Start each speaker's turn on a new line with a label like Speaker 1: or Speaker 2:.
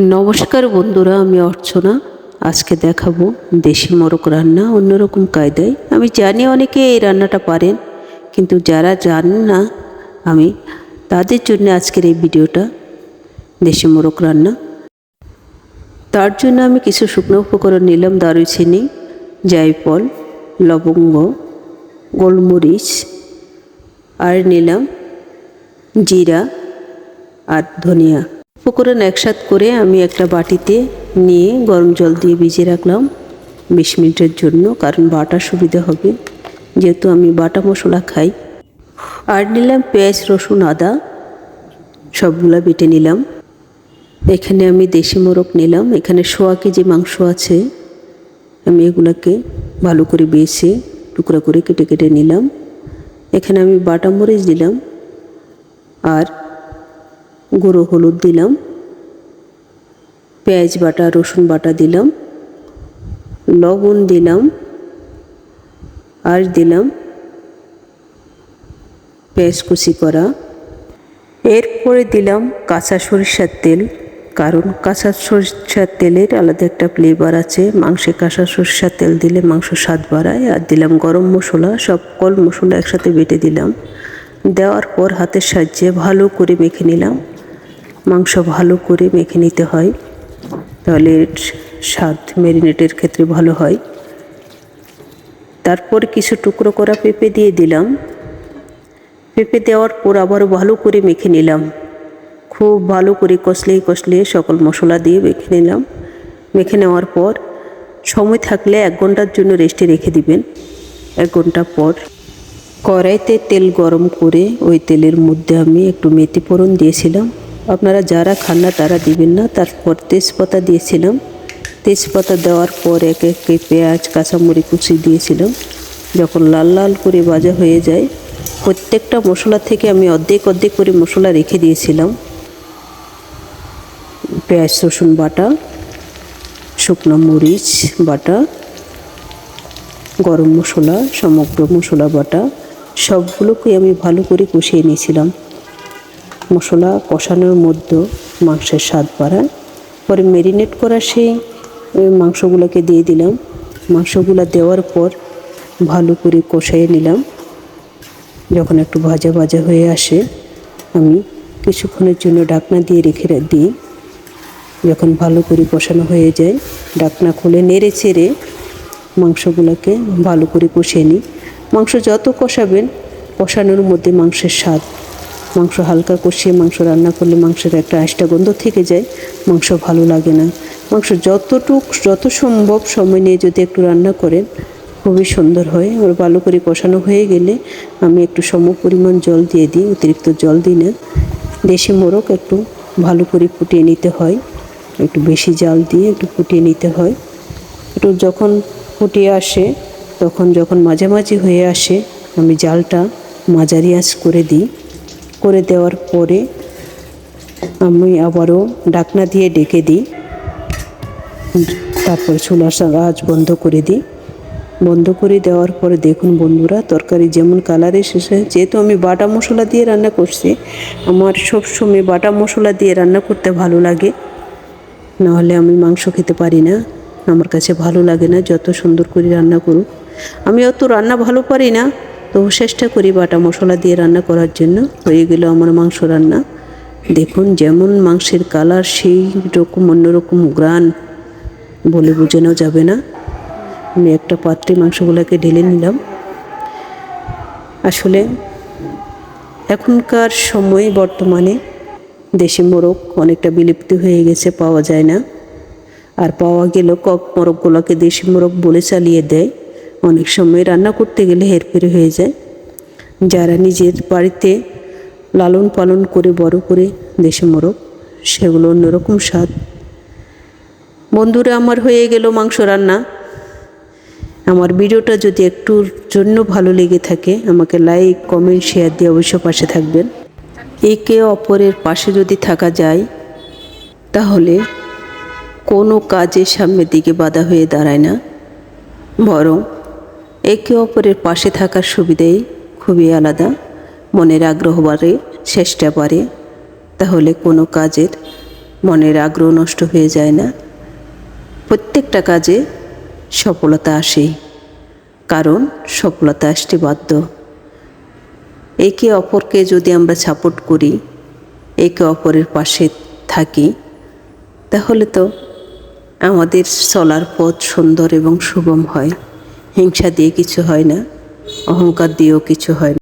Speaker 1: নমস্কার বন্ধুরা, আমি অর্চনা। আজকে দেখাবো দেশি মোরগ রান্না, অন্যরকম কায়দায়। আমি জানি অনেকে এই রান্নাটা পারেন, কিন্তু যারা জানেন না, আমি তাদের জন্য আজকের এই ভিডিওটা দেশি মোরগ রান্না। তার জন্য আমি কিছু শুকনো উপকরণ নিলাম, দারুচিনি, জায়ফল, লবঙ্গ, গোলমরিচ, আর নিলাম জিরা আর ধনিয়া। উপকরণ একসাথ করে আমি একটা বাটিতে নিয়ে গরম জল দিয়ে ভিজিয়ে রাখলাম বিশ মিনিটের জন্য, কারণ বাটা সুবিধা হবে। যেহেতু আমি বাটা মশলা খাই, আর নিলাম পেঁয়াজ, রসুন, আদা, সবগুলা বেটে নিলাম। এখানে আমি দেশি মোরগ নিলাম। এখানে সোয়া কেজি মাংস আছে। আমি এগুলাকে ভালো করে বেছে টুকরা করে কেটে কেটে নিলাম। এখানে আমি বাটা মরিচ দিলাম আর গুঁড়ো হলুদ দিলাম, পেঁয়াজ বাটা, রসুন বাটা দিলাম, লবণ দিলাম, আর দিলাম পেঁয়াজ কুচি করা। এরপরে দিলাম কাঁচা সরিষার তেল, কারণ কাঁচা সরিষার তেলের আলাদা একটা ফ্লেভার আছে। মাংসে কাঁচা সরিষার তেল দিলে মাংস স্বাদ বাড়ায়, আর দিলাম গরম মশলা সকল মশলা একসাথে বেটে দিলাম। দেওয়ার পর হাতের সাহায্যে ভালো করে মেখে নিলাম। মাংস ভালো করে মেখে নিতে হয়। তাহলে স্বাদ ম্যারিনেটের ক্ষেত্রে ভালো হয়। তারপর কিছু টুকরো করা পেঁপে দিয়ে দিলাম। পেঁপে দেওয়ার পর আবারও ভালো করে মেখে নিলাম। খুব ভালো করে কষলে কষলে সকল মশলা দিয়ে মেখে নিলাম। মেখে নেওয়ার পর সময় থাকলে এক ঘণ্টার জন্য রেস্টে রেখে দিবেন। এক ঘণ্টা পর কড়াইতে তেল গরম করে ওই তেলের মধ্যে আমি একটু মেথি ফোড়ন দিয়েছিলাম। আপনারা যারা খান না তারা দিবেন না। তারপর তেজপাতা দিয়েছিলাম। তেজপাতা দেওয়ার পর এক একে পেঁয়াজ, কাঁচামরিচ কুচি দিয়েছিলাম। যখন লাল লাল করে ভাজা হয়ে যায়, প্রত্যেকটা মশলা থেকে আমি অর্ধেক অর্ধেক করে মশলা রেখে দিয়েছিলাম। পেঁয়াজ, রসুন বাটা, শুকনো মরিচ বাটা, গরম মশলা, সমগ্র মশলা বাটা, সবগুলোকে আমি ভালো করে কষিয়ে নিয়েছিলাম। মশলা কষানোর মধ্যে মাংসের স্বাদ বাড়ান। পরে ম্যারিনেট করা সেই মাংসগুলোকে দিয়ে দিলাম। মাংসগুলো দেওয়ার পর ভালো করে কষাইয়ে নিলাম। যখন একটু ভাজা ভাজা হয়ে আসে, আমি কিছুক্ষণের জন্য ডাকনা দিয়ে রেখে দিই। যখন ভালো করে কষানো হয়ে যায় ডাকনা খুলে নেড়ে চেড়ে মাংসগুলোকে ভালো করে কষিয়ে নিই। মাংস যত কষাবেন, কষানোর মধ্যে মাংসের স্বাদ মাংস হালকা কষিয়ে মাংস রান্না করলে মাংসের একটা আষ্টা গন্ধ থেকে যায়, মাংস ভালো লাগে না। মাংস যতটুক, যত সম্ভব সময় নিয়ে যদি একটু রান্না করেন, খুবই সুন্দর হয়। আর ভালো করে কষানো হয়ে গেলে আমি একটু সম পরিমাণ জল দিয়ে দিই, অতিরিক্ত জল দিই না। দেশি মোরগ একটু ভালো করে ফুটিয়ে নিতে হয়। একটু বেশি জাল দিয়ে একটু ফুটিয়ে নিতে হয়। একটু যখন ফুটিয়ে আসে, তখন যখন মাঝামাঝি হয়ে আসে, আমি জালটা মাঝারি আঁচ করে দিই। করে দেওয়ার পরে আমি আবারও ডাকনা দিয়ে ডেকে দিই। তারপর চুলার আঁচ বন্ধ করে দিই। বন্ধ করে দেওয়ার পরে দেখুন বন্ধুরা, তরকারি যেমন কালার এসেছে যেহেতু আমি বাটা মশলা দিয়ে রান্না করছি, আমার সবসময় বাটা মশলা দিয়ে রান্না করতে ভালো লাগে। নাহলে আমি মাংস খেতে পারি না। আমার কাছে ভালো লাগে না যত সুন্দর করে রান্না করুক। আমি অত রান্না ভালো পারি না। তবু চেষ্টা করি বাটা মশলা দিয়ে রান্না করার জন্য। হয়ে গেল আমার মাংস রান্না। দেখুন, যেমন মাংসের কালার, সেই রকম, অন্যরকম গ্রান বলে বোঝানো যাবে না। আমি একটা পাত্রে মাংসগুলোকে ঢেলে নিলাম। আসলে এখনকার সময় বর্তমানে দেশি মোরগ অনেকটা বিলুপ্ত হয়ে গেছে, পাওয়া যায় না। আর পাওয়া গেলেও কক মোরগগুলোকে দেশি মোরগ বলে চালিয়ে দেয়। অনেক সময় রান্না করতে গেলে হেরফের হয়ে যায়। যারা নিজের বাড়িতে লালন পালন করে বড় করে দেশে মোরগ সেগুলো অন্যরকম স্বাদ। বন্ধুরা, আমার হয়ে গেল মাংস রান্না। আমার ভিডিওটা যদি একটুর জন্য ভালো লেগে থাকে, আমাকে লাইক, কমেন্ট, শেয়ার দিয়ে অবশ্য পাশে থাকবেন। একে অপরের পাশে যদি থাকা যায়, তাহলে কোনো কাজের সামনের দিকে বাধা হয়ে দাঁড়ায় না। বরং একে অপরের পাশে থাকার সুবিধাই খুবই আলাদা। মনের আগ্রহ বাড়ে চেষ্টা বাড়ে। তাহলে কোনো কাজের মনের আগ্রহ নষ্ট হয়ে যায় না। প্রত্যেকটা কাজে সফলতা আসেই, কারণ সফলতা আসতে বাধ্য। একে অপরকে যদি আমরা সাপোর্ট করি, একে অপরের পাশে থাকি, তাহলে তো আমাদের চলার পথ সুন্দর এবং সুগম হয়। হিংসা দিয়ে কিছু হয় না অহংকার দিয়েও কিছু হয় না।